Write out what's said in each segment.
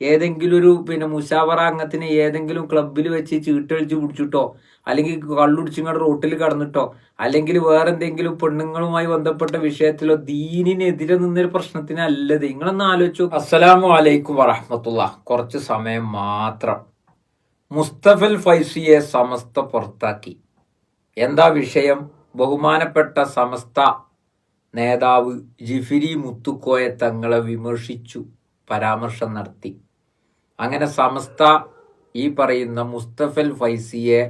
ഏതെങ്കിലും ഒരു പിന്നെ മുഷാവറ അംഗത്തിന് ഏതെങ്കിലും ക്ലബിൽ വെച്ച് ചീട്ടഴിച്ച് പിടിച്ചിട്ടോ അല്ലെങ്കിൽ കള്ളുടിച്ചിങ്ങോട്ട് റോട്ടിൽ കടന്നിട്ടോ അല്ലെങ്കിൽ വേറെ എന്തെങ്കിലും പെണ്ണുങ്ങളുമായി ബന്ധപ്പെട്ട വിഷയത്തിലോ ദീനിനെതിരെ നിന്നൊരു പ്രശ്നത്തിനല്ലത് നിങ്ങളൊന്ന് ആലോചിച്ചു അസ്സലാമു അലൈക്കും വറഹമത്തുള്ള. കുറച്ച് സമയം മാത്രം. മുസ്തഫൽ ഫൈസിയെ സമസ്ത പുറത്താക്കി. എന്താ വിഷയം? ബഹുമാനപ്പെട്ട സമസ്ത നേതാവ് ജിഫിരി മുത്തുക്കോയ തങ്ങളെ വിമർശിച്ചു പരാമർശം നടത്തി. അങ്ങനെ സമസ്ത ഈ പറയുന്ന മുസ്തഫൽ ഫൈസിയെ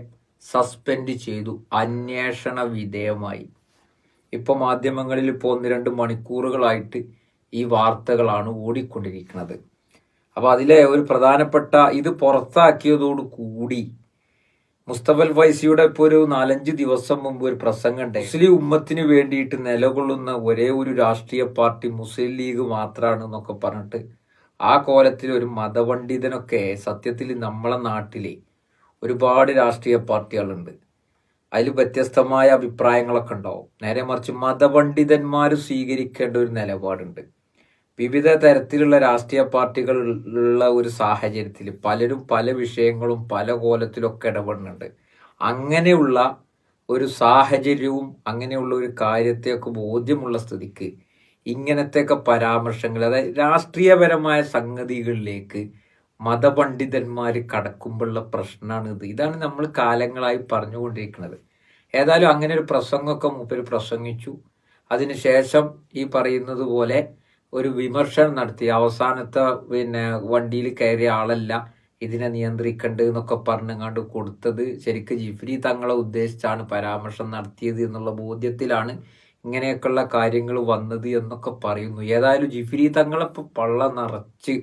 സസ്പെൻഡ് ചെയ്തു. അന്വേഷണ വിധേയമായി. ഇപ്പൊ മാധ്യമങ്ങളിൽ ഇപ്പോൾ ഒന്ന് രണ്ട് മണിക്കൂറുകളായിട്ട് ഈ വാർത്തകളാണ് ഓടിക്കൊണ്ടിരിക്കുന്നത്. അപ്പൊ അതിലെ ഒരു പ്രധാനപ്പെട്ട ഇത് പുറത്താക്കിയതോട് കൂടി മുസ്തഫൽ ഫൈസിയുടെ ഇപ്പോൾ ഒരു നാലഞ്ച് ദിവസം മുമ്പ് ഒരു പ്രസംഗം ഉണ്ട്. മുസ്ലിം ഉമ്മത്തിന് വേണ്ടിയിട്ട് നിലകൊള്ളുന്ന ഒരേ ഒരു രാഷ്ട്രീയ പാർട്ടി മുസ്ലിം ലീഗ് മാത്രമാണ് എന്നൊക്കെ പറഞ്ഞിട്ട് ആ കോലത്തിൽ ഒരു മതപണ്ഡിതനൊക്കെ സത്യത്തിൽ നമ്മളെ നാട്ടിലെ ഒരുപാട് രാഷ്ട്രീയ പാർട്ടികളുണ്ട്. അതിൽ വ്യത്യസ്തമായ അഭിപ്രായങ്ങളൊക്കെ ഉണ്ടാവും. നേരെ മറിച്ച് മതപണ്ഡിതന്മാർ സ്വീകരിക്കേണ്ട ഒരു നിലപാടുണ്ട്. വിവിധ തരത്തിലുള്ള രാഷ്ട്രീയ പാർട്ടികൾ ഉള്ള ഒരു സാഹചര്യത്തിൽ പലരും പല വിഷയങ്ങളും പല കോലത്തിലൊക്കെ ഇടപെടുന്നുണ്ട്. അങ്ങനെയുള്ള ഒരു സാഹചര്യവും അങ്ങനെയുള്ള ഒരു കാര്യത്തെയൊക്കെ ബോധ്യമുള്ള സ്ഥിതിക്ക് ഇങ്ങനത്തെയൊക്കെ പരാമർശങ്ങൾ അതായത് രാഷ്ട്രീയപരമായ സംഗതികളിലേക്ക് മതപണ്ഡിതന്മാർ കടക്കുമ്പോഴുള്ള പ്രശ്നമാണ് ഇത്. ഇതാണ് നമ്മൾ കാലങ്ങളായി പറഞ്ഞുകൊണ്ടിരിക്കുന്നത്. ഏതായാലും അങ്ങനെ ഒരു പ്രസംഗമൊക്കെ മൂപ്പര് പ്രസംഗിച്ചു. അതിനുശേഷം ഈ പറയുന്നത് പോലെ ഒരു വിമർശനം നടത്തി. അവസാനത്തെ പിന്നെ വണ്ടിയിൽ കയറിയ ആളല്ല ഇതിനെ നിയന്ത്രിക്കേണ്ടത് എന്നൊക്കെ പറഞ്ഞുകൊണ്ട് കൊടുത്തത്. ശരിക്കും ജിഫ്രി തങ്ങളെ ഉദ്ദേശിച്ചാണ് പരാമർശം നടത്തിയത് എന്നുള്ള ബോധ്യത്തിലാണ് ഇങ്ങനെയൊക്കെയുള്ള കാര്യങ്ങൾ വന്നത് എന്നൊക്കെ പറയുന്നു. ഏതായാലും ജിഫിരി തങ്ങളിപ്പോൾ പള്ള നിറച്ച്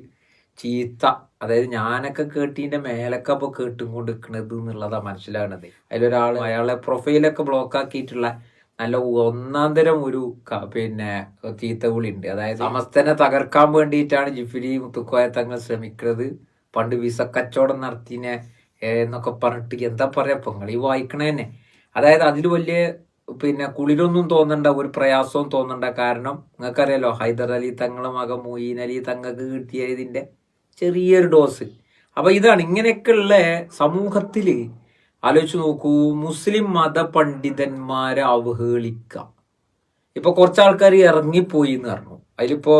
ചീത്ത അതായത് ഞാനൊക്കെ കേട്ടിന്റെ മേലൊക്കെ അപ്പൊ കേട്ടും കൊണ്ട് നിൽക്കണത് എന്നുള്ളതാ മനസ്സിലാകണത് അതിലൊരാൾ അയാളെ പ്രൊഫൈലൊക്കെ ബ്ലോക്ക് ആക്കിയിട്ടുള്ള നല്ല ഒന്നാം തരം ഒരു പിന്നെ ചീത്ത ഉണ്ട് അതായത് സമസ്തനെ തകർക്കാൻ വേണ്ടിയിട്ടാണ് ജിഫിലി മുത്തുക്കോയ തങ്ങൾ ശ്രമിക്കുന്നത് പണ്ട് വിസ കച്ചവടം നടത്തിനെ എന്നൊക്കെ പറഞ്ഞിട്ട് എന്താ പറയാ പൊങ്ങളി വായിക്കണ അതായത് അതിൽ വലിയ പിന്നെ കുളിരൊന്നും തോന്നണ്ട ഒരു പ്രയാസവും തോന്നണ്ട. കാരണം നിങ്ങൾക്കറിയാലോ ഹൈദർ അലി തങ്ങളെ മകൻ മൊയ്യീൻ അലി തങ്ങൾക്ക് കിട്ടിയ ഇതിന്റെ ചെറിയൊരു ഡോസ് അപ്പൊ ഇതാണ് ഇങ്ങനെയൊക്കെയുള്ള സമൂഹത്തിൽ ആലോചിച്ച് നോക്കൂ മുസ്ലിം മത പണ്ഡിതന്മാരെ അവഹേളിക്കാം. ഇപ്പൊ കുറച്ച് ആൾക്കാർ ഇറങ്ങിപ്പോയി എന്ന് പറഞ്ഞു. അതിലിപ്പോ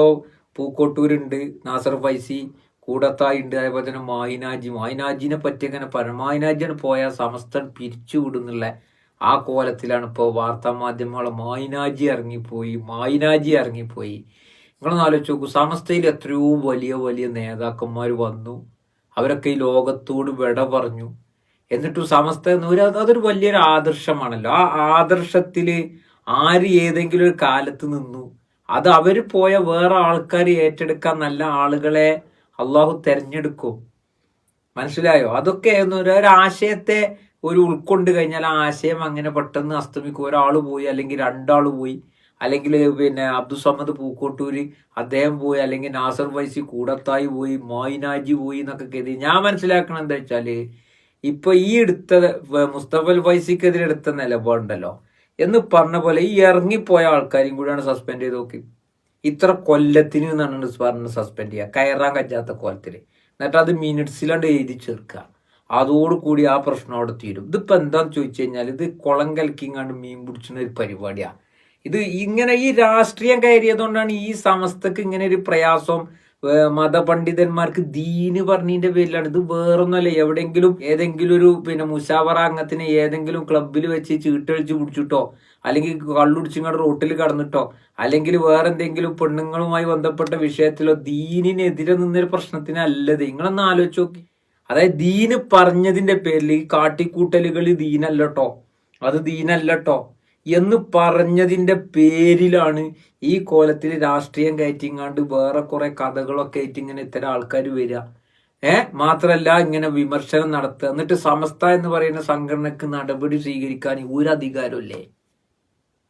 പൂക്കോട്ടൂരുണ്ട് നാസർ ഫൈസി കൂടത്തായി ഉണ്ട് അതേപോലെ തന്നെ മായിനാജി. മായിനാജിനെ പറ്റി അങ്ങനെ പറഞ്ഞു മായിനാജിന് പോയാൽ സമസ്തൻ പിരിച്ചു വിടുന്നുള്ള ആ കോലത്തിലാണ് ഇപ്പോൾ വാർത്താ മാധ്യമങ്ങൾ മായിനാജി ഇറങ്ങിപ്പോയി മായിനാജി ഇറങ്ങിപ്പോയി. നിങ്ങളൊന്ന് ആലോചിച്ച് നോക്കൂ സമസ്തയിൽ എത്രയോ വലിയ വലിയ നേതാക്കന്മാർ വന്നു. അവരൊക്കെ ഈ ലോകത്തോട് വിട പറഞ്ഞു. എന്നിട്ടും സമസ്ത എന്ന് അതൊരു വലിയൊരു ആദർശമാണല്ലോ. ആ ആദർശത്തിൽ ആര് ഏതെങ്കിലും ഒരു കാലത്ത് നിന്നു. അത് അവർ പോയ വേറെ ആൾക്കാർ ഏറ്റെടുക്കാൻ നല്ല ആളുകളെ അള്ളാഹു തെരഞ്ഞെടുക്കും. മനസ്സിലായോ? അതൊക്കെ ഒരു ആശയത്തെ ഒരു ഉൾക്കൊണ്ട് കഴിഞ്ഞാൽ ആ ആശയം അങ്ങനെ പെട്ടെന്ന് അസ്തമിക്കും. ഒരാൾ പോയി അല്ലെങ്കിൽ രണ്ടാൾ പോയി. അല്ലെങ്കിൽ പിന്നെ അബ്ദുസമ്മദ് പൂക്കോട്ടൂര് അദ്ദേഹം പോയി. അല്ലെങ്കിൽ നാസർ വൈസി കൂടത്തായി പോയി. മോയിനാജി പോയി എന്നൊക്കെ കരുതി. ഞാൻ മനസ്സിലാക്കണം എന്താ വെച്ചാൽ ഇപ്പൊ ഈ എടുത്ത മുസ്തഫൽ ഫൈസിക്കെതിരെ എടുത്ത നിലപാടുണ്ടല്ലോ. എന്ന് പറഞ്ഞ പോലെ ഈ ഇറങ്ങിപ്പോയ ആൾക്കാരെയും കൂടിയാണ് സസ്പെൻഡ് ചെയ്ത് നോക്കി. ഇത്ര കൊല്ലത്തിന് എന്നാണ് പറഞ്ഞ് സസ്പെൻഡ് ചെയ്യുക. കയറാൻ കഴിയാത്ത കോലത്തിൽ. എന്നിട്ട് അത് മിനിറ്റ്സിലാണ്ട് എഴുതി ചേർക്കുക. അതോടുകൂടി ആ പ്രശ്നം അവിടെ തീരും. ഇതിപ്പോൾ എന്താന്ന് ചോദിച്ചു കഴിഞ്ഞാൽ ഇത് കുളം കലക്കിങ്ങാണ്ട് മീൻ പിടിച്ചുന്ന ഒരു പരിപാടിയാണ് ഇത് ഇങ്ങനെ ഈ രാഷ്ട്രീയം കയറിയതുകൊണ്ടാണ് ഈ സമസ്തക്ക് ഇങ്ങനെ ഒരു പ്രയാസം മതപണ്ഡിതന്മാർക്ക് ദീന് പറഞ്ഞതിന്റെ പേരിലാണ്. ഇത് വേറൊന്നുമല്ല എവിടെയെങ്കിലും ഏതെങ്കിലും ഒരു പിന്നെ മുഷാവറ അംഗത്തിന് ഏതെങ്കിലും ക്ലബിൽ വെച്ച് ചീട്ടഴിച്ച് പിടിച്ചിട്ടോ അല്ലെങ്കിൽ കള്ളുടിച്ചിങ്ങോട്ട് റോട്ടിൽ കടന്നിട്ടോ അല്ലെങ്കിൽ വേറെ എന്തെങ്കിലും പെണ്ണുങ്ങളുമായി ബന്ധപ്പെട്ട വിഷയത്തിലോ ദീനിനെതിരെ നിന്നൊരു പ്രശ്നത്തിനല്ലത്. നിങ്ങളൊന്ന് ആലോചിച്ച് നോക്കി. അതായത് ദീന് പറഞ്ഞതിന്റെ പേരിൽ ഈ കാട്ടിക്കൂട്ടലുകൾ ദീനല്ലട്ടോ അത് ദീനല്ലട്ടോ എന്ന് പറഞ്ഞതിന്റെ പേരിലാണ് ഈ കോലത്തിൽ രാഷ്ട്രീയം കയറ്റിങ്ങാണ്ട് വേറെ കുറെ കഥകളൊക്കെ ആയിട്ട് ഇങ്ങനെ ഇത്തരം ആൾക്കാർ വരിക. ഏ? മാത്രല്ല ഇങ്ങനെ വിമർശനം നടത്തുക. എന്നിട്ട് സമസ്ത എന്ന് പറയുന്ന സംഘടനക്ക് നടപടി സ്വീകരിക്കാൻ ഒരു അധികാരമില്ലേ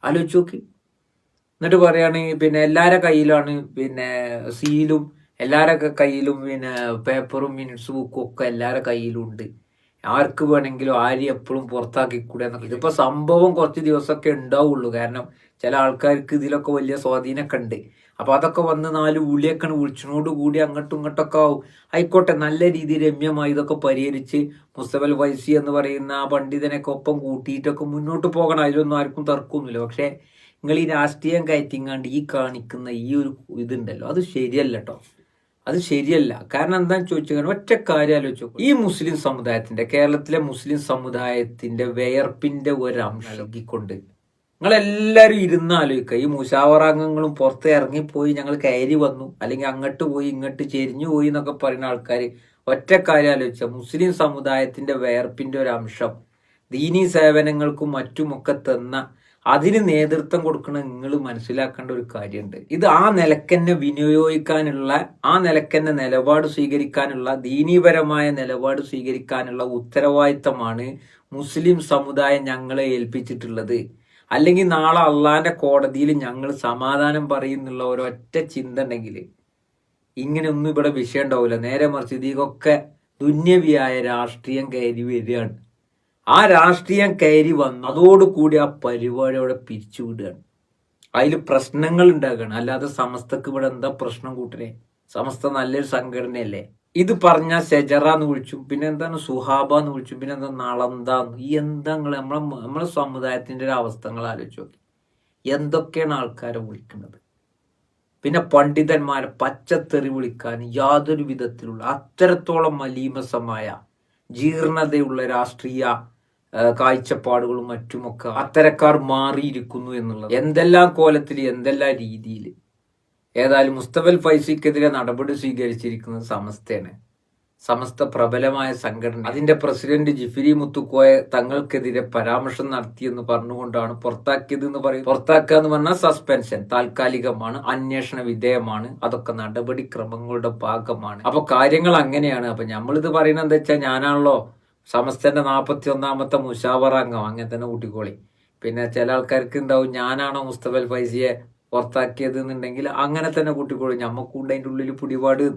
ആലോചിച്ച് നോക്ക്. എന്നിട്ട് പറയാണ് പിന്നെ എല്ലാരെ കയ്യിലാണ് പിന്നെ സീലും എല്ലാരെ കയ്യിലും പിന്നെ പേപ്പറും മിനിറ്റ്സ് ബുക്കും ഒക്കെ എല്ലാവരുടെ കയ്യിലും ഉണ്ട് ആർക്ക് വേണമെങ്കിലും ആരും എപ്പോഴും പുറത്താക്കിക്കൂടെ എന്നൊക്കെ. ഇതിപ്പോൾ സംഭവം കുറച്ച് ദിവസമൊക്കെ ഉണ്ടാവുള്ളൂ. കാരണം ചില ആൾക്കാർക്ക് ഇതിലൊക്കെ വലിയ സ്വാധീനമൊക്കെ ഉണ്ട്. അപ്പോൾ അതൊക്കെ വന്ന് നാല് ഉളിയൊക്കെ വിളിച്ചിനോട് കൂടി അങ്ങോട്ടും ഇങ്ങോട്ടൊക്കെ ആവും. ആയിക്കോട്ടെ നല്ല രീതിയിൽ രമ്യമായി ഇതൊക്കെ പരിഹരിച്ച് മുസ്തഫൽ വൈസി എന്ന് പറയുന്ന ആ പണ്ഡിതനൊക്കെ ഒപ്പം കൂട്ടിയിട്ടൊക്കെ മുന്നോട്ട് പോകണം. അതിലൊന്നും ആർക്കും തർക്കമൊന്നുമില്ല. പക്ഷേ നിങ്ങൾ ഈ രാഷ്ട്രീയം കയറ്റിങ്ങാണ്ട് ഈ കാണിക്കുന്ന ഈ ഒരു ഇതുണ്ടല്ലോ. അത് ശരിയല്ല കേട്ടോ അത് ശരിയല്ല. കാരണം എന്താന്ന് കഴിഞ്ഞാൽ ഒറ്റ കാര്യം ആലോചിച്ചു ഈ മുസ്ലിം സമുദായത്തിന്റെ കേരളത്തിലെ മുസ്ലിം സമുദായത്തിന്റെ വേർപ്പിന്റെ ഒരംശം നൽകിക്കൊണ്ട് നിങ്ങളെല്ലാവരും ഇരുന്ന് ആലോചിക്കുക. ഈ മുഷാവറാംഗങ്ങളും പുറത്ത് ഇറങ്ങിപ്പോയി ഞങ്ങൾ കയറി വന്നു അല്ലെങ്കിൽ അങ്ങോട്ട് പോയി ഇങ്ങോട്ട് ചെരിഞ്ഞു പോയി എന്നൊക്കെ പറയുന്ന ആൾക്കാർ ഒറ്റ കാര്യം ആലോചിച്ച. മുസ്ലിം സമുദായത്തിന്റെ വേർപ്പിന്റെ ഒരു അംശം ദീനീ സേവനങ്ങൾക്കും മറ്റുമൊക്കെ തന്ന അതിന് നേതൃത്വം കൊടുക്കണ നിങ്ങൾ മനസ്സിലാക്കേണ്ട ഒരു കാര്യമുണ്ട്. ഇത് ആ നിലക്കന്നെ വിനിയോഗിക്കാനുള്ള ആ നിലക്കന്നെ നിലപാട് സ്വീകരിക്കാനുള്ള ദീനീപരമായ നിലപാട് സ്വീകരിക്കാനുള്ള ഉത്തരവാദിത്തമാണ് മുസ്ലിം സമുദായം ഞങ്ങളെ ഏൽപ്പിച്ചിട്ടുള്ളത്. അല്ലെങ്കിൽ നാളെ അള്ളാന്റെ കോടതിയിൽ ഞങ്ങൾ സമാധാനം പറയുന്നുള്ള ഒരൊറ്റ ചിന്ത ഉണ്ടെങ്കിൽ ഇങ്ങനെയൊന്നും ഇവിടെ വിഷയം ഉണ്ടാവില്ല നേരെ മറിച്ച് ഇതൊക്കെ ദുന്യവിയായ രാഷ്ട്രീയം കയറി വരികയാണ്. ആ രാഷ്ട്രീയം കയറി വന്നു. അതോടുകൂടി ആ പരിപാടി അവിടെ പിരിച്ചുവിടുകയാണ്. അതിൽ പ്രശ്നങ്ങൾ ഉണ്ടാക്കുകയാണ് അല്ലാതെ സമസ്തക്ക് ഇവിടെ എന്താ പ്രശ്നം കൂട്ടരെ? സമസ്ത നല്ലൊരു സംഘടനയല്ലേ? ഇത് പറഞ്ഞ ഷെജറ എന്ന് വിളിച്ചു പിന്നെ എന്താണ് സുഹാബ എന്ന് വിളിച്ചു പിന്നെ എന്താ നളന്ത ഈ എന്താ നമ്മളെ നമ്മളെ സമുദായത്തിന്റെ ഒരു അവസ്ഥകൾ ആലോചിച്ച് നോക്കി. എന്തൊക്കെയാണ് ആൾക്കാരെ വിളിക്കുന്നത്? പിന്നെ പണ്ഡിതന്മാരെ പച്ചത്തെറി വിളിക്കാൻ യാതൊരു വിധത്തിലുള്ള അത്തരത്തോളം മലീമസമായ ജീർണതയുള്ള രാഷ്ട്രീയ കാഴ്ചപ്പാടുകളും മറ്റുമൊക്കെ അത്തരക്കാർ മാറിയിരിക്കുന്നു എന്നുള്ളത്. എന്തെല്ലാം കോലത്തിൽ എന്തെല്ലാം രീതിയിൽ. ഏതായാലും മുസ്തഫൽ ഫൈസിക്കെതിരെ നടപടി സ്വീകരിച്ചിരിക്കുന്നത് സമസ്തയാണ് സമസ്ത പ്രബലമായ സംഘടന അതിന്റെ പ്രസിഡന്റ് ജിഫിരി മുത്തുക്കോയ തങ്ങൾക്കെതിരെ പരാമർശം നടത്തിയെന്ന് പറഞ്ഞുകൊണ്ടാണ് പുറത്താക്കിയത് എന്ന് പറയും പുറത്താക്കുക എന്ന് പറഞ്ഞാൽ സസ്പെൻഷൻ താൽക്കാലികമാണ് അന്വേഷണ വിധേയമാണ് അതൊക്കെ നടപടിക്രമങ്ങളുടെ ഭാഗമാണ്. അപ്പൊ കാര്യങ്ങൾ അങ്ങനെയാണ്. അപ്പൊ നമ്മളിത് പറയുന്നത് എന്താ വെച്ചാൽ ഞാനാണല്ലോ സമസ്തന്റെ നാൽപ്പത്തി ഒന്നാമത്തെ മുഷാവറ അംഗം അങ്ങനെ തന്നെ കൂട്ടിക്കോളി. പിന്നെ ചില ആൾക്കാർക്ക് ഉണ്ടാവും ഞാനാണോ മുസ്തഫൽ ഫൈസിയെ പുറത്താക്കിയത് എന്നുണ്ടെങ്കിൽ അങ്ങനെ തന്നെ കൂട്ടിക്കോളി. ഞമ്മക്കുണ്ട് അതിന്റെ ഉള്ളിൽ പിടിപാട്.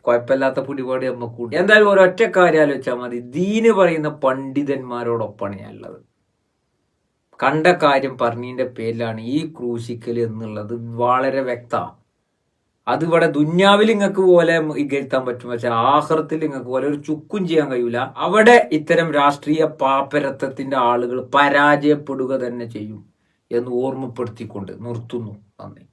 കുഴപ്പമില്ലാത്ത പിടിപാട് നമുക്കുണ്ട് എന്തായാലും ഒരൊറ്റ കാര്യം ആലോചിച്ചാൽ മതി. ദീന് പറയുന്ന പണ്ഡിതന്മാരോടൊപ്പമാണ് ഞാൻ ഉള്ളത്. കണ്ട കാര്യം പറഞ്ഞതിന്റെ പേരിലാണ് ഈ ക്രൂശിക്കൽ എന്നുള്ളത് വളരെ വ്യക്തമാണ്. അത് ഇവിടെ ദുന്യാവിൽ നിങ്ങൾക്ക് പോലെ ഇകഴ്ത്താൻ പറ്റും. പക്ഷെ ആഹ്റത്തിൽ നിങ്ങൾക്ക് പോലെ ഒരു ചുക്കും ചെയ്യാൻ കഴിയൂല. അവിടെ ഇത്തരം രാഷ്ട്രീയ പാപ്പരത്വത്തിന്റെ ആളുകൾ പരാജയപ്പെടുക തന്നെ ചെയ്യും എന്ന് ഓർമ്മപ്പെടുത്തിക്കൊണ്ട് നിർത്തുന്നു. നന്ദി.